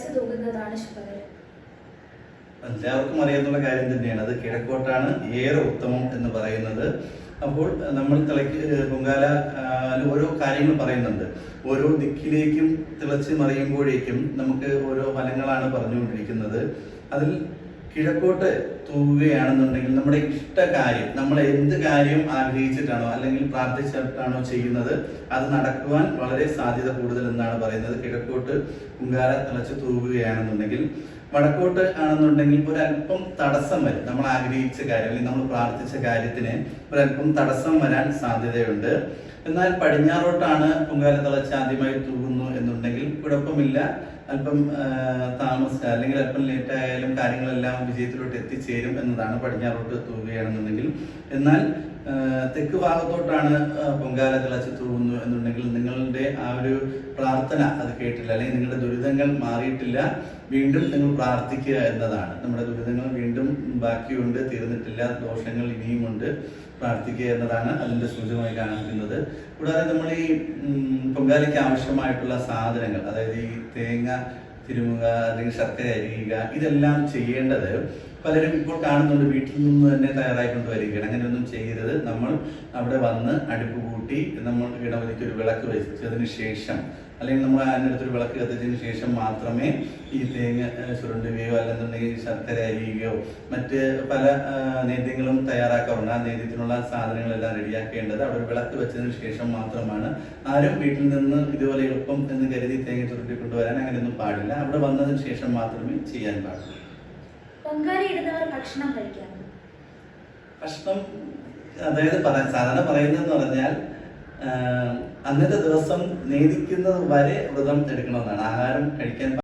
തിളച്ചു തൂകുന്നതാണ് ശുഭകരം. എല്ലാവർക്കും അറിയാവുന്ന കാര്യം തന്നെയാണ്. അത് കിഴക്കോട്ടാണ് ഏറെ ഉത്തമം എന്ന് പറയുന്നത്. അപ്പോൾ നമ്മൾ തിളയ്ക്ക് പൊങ്കാല ഓരോ കാര്യങ്ങൾ പറയുന്നുണ്ട്. ഓരോ ദിക്കിലേക്കും തിളച്ച് മറിയുമ്പോഴേക്കും നമുക്ക് ഓരോ ഫലങ്ങളാണ് പറഞ്ഞുകൊണ്ടിരിക്കുന്നത്. അതിൽ കിഴക്കോട്ട് തൂവുകയാണെന്നുണ്ടെങ്കിൽ നമ്മുടെ ഇഷ്ട കാര്യം നമ്മൾ എന്ത് കാര്യം ആഗ്രഹിച്ചിട്ടാണോ അല്ലെങ്കിൽ പ്രാർത്ഥിച്ചിട്ടാണോ ചെയ്യുന്നത് അത് നടക്കുവാൻ വളരെ സാധ്യത കൂടുതൽ എന്നാണ് പറയുന്നത്. കിഴക്കോട്ട് കുങ്കാര തിളച്ച് തൂവുകയാണെന്നുണ്ടെങ്കിൽ വടക്കോട്ട് ആണെന്നുണ്ടെങ്കിൽ ഒരല്പം തടസ്സം വരും. നമ്മൾ ആഗ്രഹിച്ച കാര്യം അല്ലെങ്കിൽ നമ്മൾ പ്രാർത്ഥിച്ച കാര്യത്തിന് ഒരല്പം തടസ്സം വരാൻ സാധ്യതയുണ്ട്. എന്നാൽ പടിഞ്ഞാറോട്ടാണ് പൊങ്കാല തിളച്ച് ആദ്യമായി തൂകുന്നു എന്നുണ്ടെങ്കിൽ കുഴപ്പമില്ല. അല്പം താമസ അല്ലെങ്കിൽ അല്പം ലേറ്റ് ആയാലും കാര്യങ്ങളെല്ലാം വിജയത്തിലോട്ട് എത്തിച്ചേരും എന്നതാണ് പടിഞ്ഞാറോട്ട് തൂകുകയാണെന്നുണ്ടെങ്കിൽ. എന്നാൽ തെക്ക് ഭാഗത്തോട്ടാണ് പൊങ്കാല തിളച്ചു തൂങ്ങുന്നു എന്നുണ്ടെങ്കിൽ നിങ്ങളുടെ ആ ഒരു പ്രാർത്ഥന അത് കേട്ടില്ല അല്ലെങ്കിൽ നിങ്ങളുടെ ദുരിതങ്ങൾ മാറിയിട്ടില്ല വീണ്ടും നിങ്ങൾ പ്രാർത്ഥിക്കുക എന്നതാണ്. നമ്മുടെ ദുരിതങ്ങൾ വീണ്ടും ബാക്കിയുണ്ട് തീർന്നിട്ടില്ല ദോഷങ്ങൾ ഇനിയുമുണ്ട് പ്രാർത്ഥിക്കുക എന്നതാണ് അതിന്റെ സൂചകമായി കാണിക്കുന്നത്. കൂടാതെ നമ്മൾ ഈ പൊങ്കാലയ്ക്ക് ആവശ്യമായിട്ടുള്ള സാധനങ്ങൾ അതായത് ഈ തേങ്ങ തിരുമുക അല്ലെങ്കിൽ ശർക്കര അരിയുക ഇതെല്ലാം ചെയ്യേണ്ടത് പലരും ഇപ്പോൾ കാണുന്നുണ്ട്. വീട്ടിൽ നിന്ന് തന്നെ തയ്യാറായിക്കൊണ്ട് വരികയാണ് അങ്ങനെയൊന്നും ചെയ്യരുത്. നമ്മൾ അവിടെ വന്ന് അടുപ്പ് കൂട്ടി നമ്മൾ ഇടവലിക്ക് ഒരു വിളക്ക് വെച്ചതിന് ശേഷം അല്ലെങ്കിൽ നമ്മൾ അതിനടുത്തൊരു വിളക്ക് കത്തിച്ചതിന് ശേഷം മാത്രമേ ഈ തേങ്ങ ചുരുണ്ടുകയോ അല്ലെന്നുണ്ടെങ്കിൽ ശർക്കര അരിയുകയോ മറ്റ് പല നേദ്യങ്ങളും തയ്യാറാക്കാറുണ്ട്. ആ നേദ്യത്തിനുള്ള സാധനങ്ങളെല്ലാം റെഡിയാക്കേണ്ടത് അവിടെ വിളക്ക് വെച്ചതിന് ശേഷം മാത്രമാണ്. ആരും വീട്ടിൽ നിന്ന് ഇതുപോലെ എളുപ്പം എന്ന് കരുതി തേങ്ങ ചുരുട്ടി കൊണ്ടുവരാൻ അങ്ങനെയൊന്നും പാടില്ല. അവിടെ വന്നതിന് ശേഷം മാത്രമേ ചെയ്യാൻ പാടുള്ളൂ. ഭക്ഷണം അതായത് പറയാൻ സാധാരണ പറയുന്നതെന്ന് പറഞ്ഞാൽ അന്നത്തെ ദിവസം നീതിക്കുന്നത് വരെ വ്രതം എടുക്കണമെന്നാണ്. ആഹാരം കഴിക്കാൻ